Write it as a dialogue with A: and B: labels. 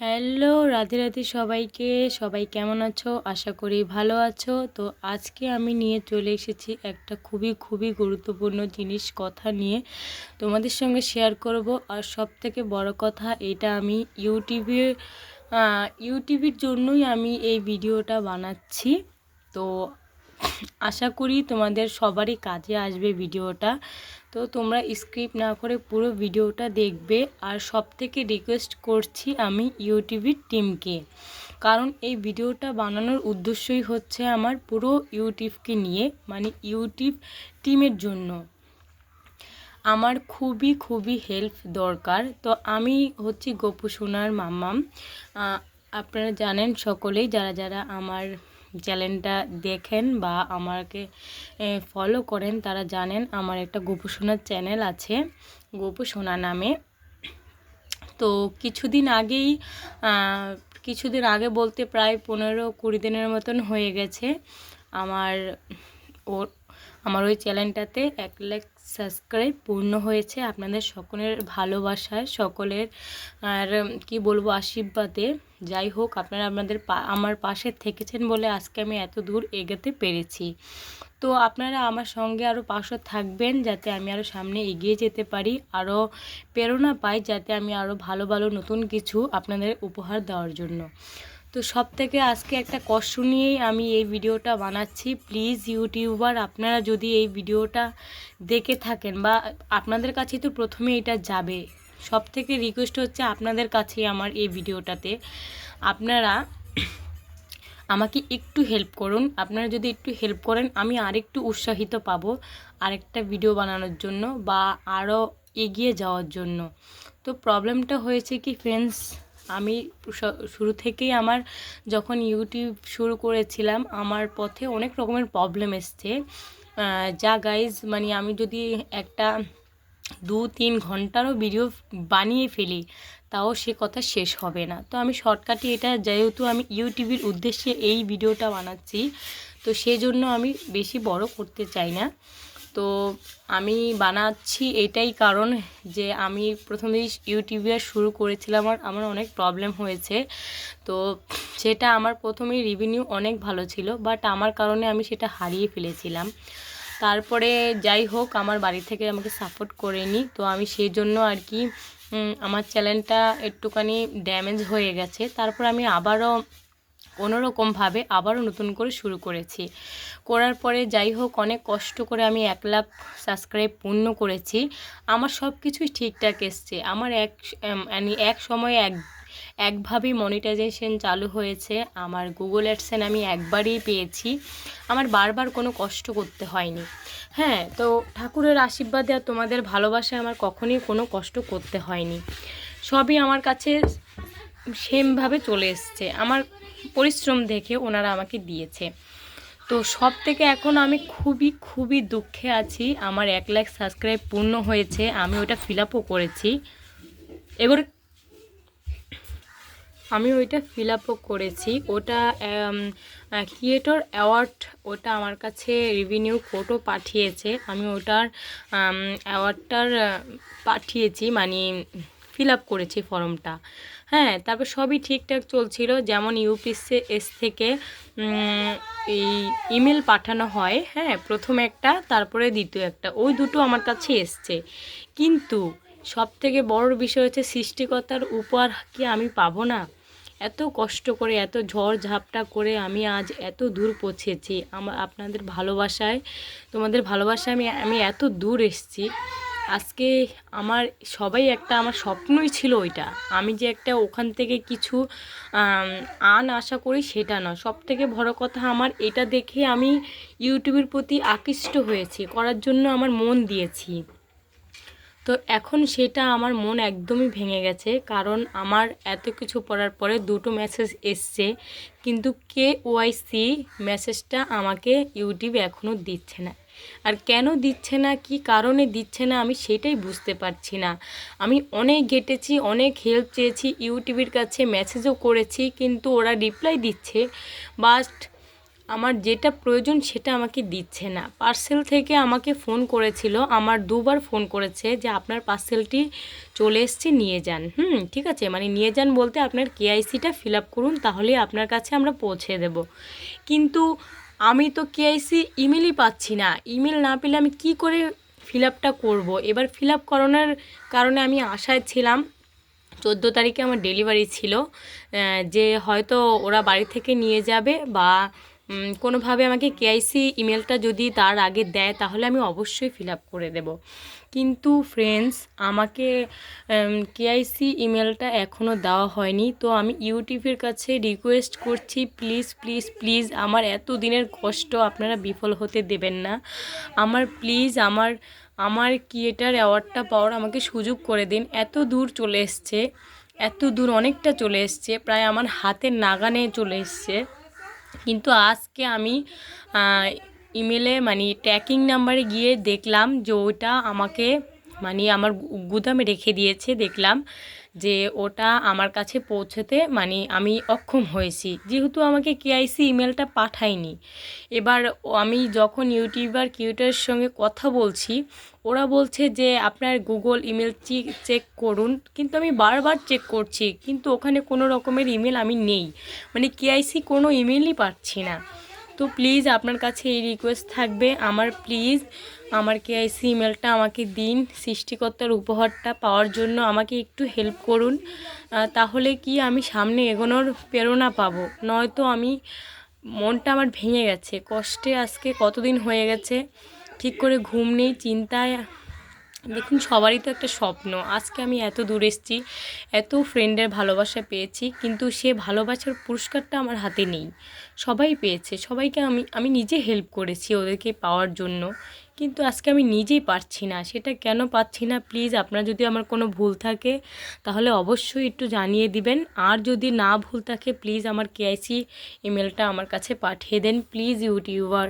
A: Hello, Radhe Radhe সবাইকে। সবাই কেমন আছো? আশা করি ভালো আছো। তো আজকে আমি নিয়ে চলে এসেছি একটা খুবই খুবই গুরুত্বপূর্ণ জিনিস, কথা নিয়ে তোমাদের সঙ্গে শেয়ার করব। আর সব থেকে বড় কথা, এটা আমি ইউটিউবে ইউটিউবের জন্যই আমি এই ভিডিওটা বানাচ্ছি। তো আশা করি তোমাদের সবারই কাজে আসবে ভিডিওটা। তো তোমরা স্ক্রিপ্ট না করে পুরো ভিডিওটা দেখবে। আর সব থেকে রিকোয়েস্ট করছি আমি ইউটিউবের টিমকে কারণ এই ভিডিওটা বানানোর উদ্দেশ্যই হচ্ছে আমার পুরো ইউটিউবকে নিয়ে মানে ইউটিউব টিমের জন্য। আমার খুবই খুবই হেল্প দরকার। তো আমি হচ্ছি গোপু সোনার মাম্মাম। আপনারা জানেন সকলেই, যারা যারা আমার চ্যানেলটা দেখেন বা আমাকে ফলো করেন, তারা জানেন আমার একটা গোপুসোনার চ্যানেল আছে গোপুসোনা নামে। তো কিছুদিন আগেই কিছুদিন আগে বলতে প্রায় পনেরো কুড়ি দিনের মতন হয়ে গেছে। আমার ওর, আমার ওই চ্যানেলটাতে এক লাখ সাবস্ক্রাইব পূর্ণ হয়েছে আপনাদের সকলের ভালোবাসায়, সকলের, আর কি বলব, আশীর্বাদে। যাই হোক, আপনারা আপনাদের আমার পাশে থেকেছেন বলে আজকে আমি এত দূর এগোতে পেরেছি। তো আপনারা আমার সঙ্গে আরও পাশে থাকবেন যাতে আমি আরও সামনে এগিয়ে যেতে পারি আরও প্রেরণা পাই যাতে আমি আরও ভালো ভালো নতুন কিছু আপনাদের উপহার দেওয়ার জন্য। তো সব থেকে আজকে একটা কষ্ট নিয়েই আমি এই ভিডিওটা বানাচ্ছি। প্লিজ ইউটিউবার আপনারা যদি এই ভিডিওটা দেখে থাকেন বা আপনাদের কাছে তো প্রথমে এটা যাবে সব থেকে রিকোয়েস্ট হচ্ছে আপনাদের কাছে আমার এই ভিডিওটাতে। আপনারা আমাকে একটু হেল্প করুন, আপনারা যদি একটু হেল্প করেন, আমি আরেকটু উৎসাহিত পাবো আরেকটা ভিডিও বানানোর জন্য বা আরও এগিয়ে যাওয়ার জন্য। তো প্রবলেমটা হয়েছে কি ফ্রেন্ডস আমি শুরু থেকেই আমার যখন ইউটিউব শুরু করেছিলাম, আমার পথে অনেক রকমের প্রবলেম এসছে। যা গাইজ মানে আমি যদি একটা দু তিন ঘন্টারও ভিডিও বানিয়ে ফেলি, তাও সে কথা শেষ হবে না। তো আমি শর্টকাটে এটা, যেহেতু আমি ইউটিউবের উদ্দেশ্যে এই ভিডিওটা বানাচ্ছি, তো সেজন্য আমি বেশি বড় করতে চাই না। তো আমি বানাচ্ছি এটাই কারণ যে আমি প্রথমে ইউটিউবে শুরু করেছিলাম আর আমার অনেক প্রবলেম হয়েছে। তো সেটা আমার প্রথমেই রিভিনিউ অনেক ভালো ছিল বাট আমার কারণে আমি সেটা হারিয়ে ফেলেছিলাম। তারপরে যাই হোক, আমার বাড়ি থেকে আমাকে সাপোর্ট করেনি তো আমি সেই জন্য আর কি আমার চ্যানেলটা একটুখানি ড্যামেজ হয়ে গেছে। তারপর আমি আবারও কোনোরকমভাবে আবারও নতুন করে শুরু করেছি। করার পরে যাই হোক, অনেক কষ্ট করে আমি এক লাখ সাবস্ক্রাইব পূর্ণ করেছি। আমার সব কিছুই ঠিকঠাক এসছে। আমার এক মানে এক সময় এক, একভাবেই মনিটাইজেশন চালু হয়েছে। আমার গুগল অ্যাডসেন আমি একবারই পেয়েছি। আমার বারবার কোনো কষ্ট করতে হয়নি। হ্যাঁ তো ঠাকুরের আশীর্বাদে আর তোমাদের ভালোবাসায় আমার কখনই কোনো কষ্ট করতে হয়নি। সবই আমার কাছে সেমভাবে চলে এসছে। আমার পরিশ্রম দেখে ওনারা আমাকে দিয়েছে। তো সব থেকে এখন আমি খুবই খুবই দুঃখে আছি। আমার এক লাখ সাবস্ক্রাইব পূর্ণ হয়েছে, আমি ওটা ফিল আপও করেছি। এবার আমি ওইটা ফিল আপও করেছি। ওটা ক্রিয়েটর অ্যাওয়ার্ড ওটা আমার কাছে রিভিনিউ কোডও পাঠিয়েছে। আমি ওটার অ্যাওয়ার্ডটার পাঠিয়েছি মানে ফিল আপ করেছি ফর্মটা হ্যাঁ তারপর সবই ঠিকঠাক চলছিল। যেমন ইউপিসি এস থেকে এই ইমেল পাঠানো হয় হ্যাঁ প্রথম একটা, তারপরে দ্বিতীয় একটা। ওই দুটো আমার কাছে এসছে। কিন্তু সব থেকে বড় বিষয় হচ্ছে সৃষ্টিকর্তার উপর কি আমি পাবো না? এত কষ্ট করে, এত ঝড় ঝাপটা করে আমি আজ এত দূর পৌঁছেছি। আমার আপনাদের ভালোবাসায়, তোমাদের ভালোবাসায় আমি আমি এত দূর এসছি। আজকে আমার সবাই একটা, আমার স্বপ্নই ছিল ওইটা। আমি যে একটা ওখান থেকে কিছু আন আশা করি সেটা না সব থেকে বড় কথা আমার এটা দেখে আমি ইউটিউবের প্রতি আকৃষ্ট হয়েছি, করার জন্য আমার মন দিয়েছি। তো এখন সেটা আমার মন একদমই ভেঙে গেছে, কারণ আমার এত কিছু পড়ার পরে দুটো মেসেজ এসছে, কিন্তু কে ওয়াইসি মেসেজটা আমাকে ইউটিউব এখনও দিচ্ছে না। আর কেন দিচ্ছে না, কি কারণে দিচ্ছে না, আমি সেটাই বুঝতে পারছি না। আমি অনেক ঘেটেছি, অনেক হেল্প চেয়েছি ইউটিউবের কাছে মেসেজও করেছি, কিন্তু ওরা রিপ্লাই দিচ্ছে বাট আমার যেটা প্রয়োজন সেটা আমাকে দিচ্ছে না। পার্সেল থেকে আমাকে ফোন করেছিল, আমার দুবার ফোন করেছে যে আপনার পার্সেলটি চলে এসছে, নিয়ে যান। হুম, ঠিক আছে মানে নিয়ে যান বলতে আপনার কেআইসিটা ফিল আপ করুন তাহলে আপনার কাছে আমরা পৌঁছে দেব। কিন্তু আমি তো কেআইসি ইমেলই পাচ্ছি না। ইমেল না পেলে আমি কি করে ফিল আপটা করব? এবার ফিল আপ করানোর কারণে আমি আশায় ছিলাম। চোদ্দ তারিখে আমার ডেলিভারি ছিল। যে হয়তো ওরা বাড়ি থেকে নিয়ে যাবে বা কোনোভাবে আমাকে কেআইসি ইমেলটা যদি তার আগে দেয়, তাহলে আমি অবশ্যই ফিল আপ করে দেব। কিন্তু ফ্রেন্ডস আমাকে কেআইসি ইমেলটা এখনও দেওয়া হয়নি। তো আমি ইউটিউবের কাছে রিকোয়েস্ট করছি প্লিজ প্লিজ প্লিজ আমার এত দিনের কষ্ট আপনারা বিফল হতে দেবেন না। আমার প্লিজ আমার আমার ক্রিয়েটার অ্যাওয়ার্ডটা পাওয়ার আমাকে সুযোগ করে দিন। এত দূর চলে এসছে, এত দূর অনেকটা চলে এসছে, প্রায় আমার হাতের নাগানে চলে এসছে। কিন্তু আজকে আমি ইমেলে মানে ট্র্যাকিং নাম্বারে গিয়ে দেখলাম যে ওটা আমাকে মানে আমার গুদামে রেখে দিয়েছে, দেখলাম। যে ওটা আমার কাছে পৌঁছতে মানে আমি অক্ষম হয়েছি। যেহেতু আমাকে কেআইসি ইমেলটা পাঠায়নি। এবার আমি যখন ইউটিউবার কিউটারের সঙ্গে কথা বলছি, ওরা বলছে যে আপনার গুগল ইমেল চেক করুন। কিন্তু আমি বারবার চেক করছি, কিন্তু ওখানে কোনো রকমের ইমেল আমি নেই। মানে কেআইসি কোনো ইমেলই পাচ্ছি না। তো প্লিজ আপনার কাছে এই রিকোয়েস্ট থাকবে। আমার প্লিজ আমার এই সিমেলটা আমাকে দিন, সৃষ্টিকর্তার উপহারটা পাওয়ার জন্য আমাকে একটু হেল্প করুন। তাহলে কি আমি সামনে এগোনোর প্রেরণা পাবো? নয়তো আমি মনটা আমার ভেঙে গেছে। কষ্টে আজকে কতদিন হয়ে গেছে? ঠিক করে ঘুম নেই, চিন্তায় দেখুন, সবারই তো একটা স্বপ্ন। আজকে আমি এত দূর এসেছি, এত ফ্রেন্ডের ভালোবাসা পেয়েছি, কিন্তু সে ভালোবাসার পুরস্কারটা আমার হাতে নেই। সবাই পেয়েছে, সবাইকে আমি আমি নিজে হেল্প করেছি ওদেরকে পাওয়ার জন্য, কিন্তু আজকে আমি নিজেই পারছি না। সেটা কেন পাচ্ছি না? প্লিজ আপনার যদি আমার কোনো ভুল থাকে, তাহলে অবশ্যই একটু জানিয়ে দিবেন। আর যদি না ভুল থাকে প্লিজ আমার কেআইসি ইমেলটা আমার কাছে পাঠিয়ে দেন। Please YouTuber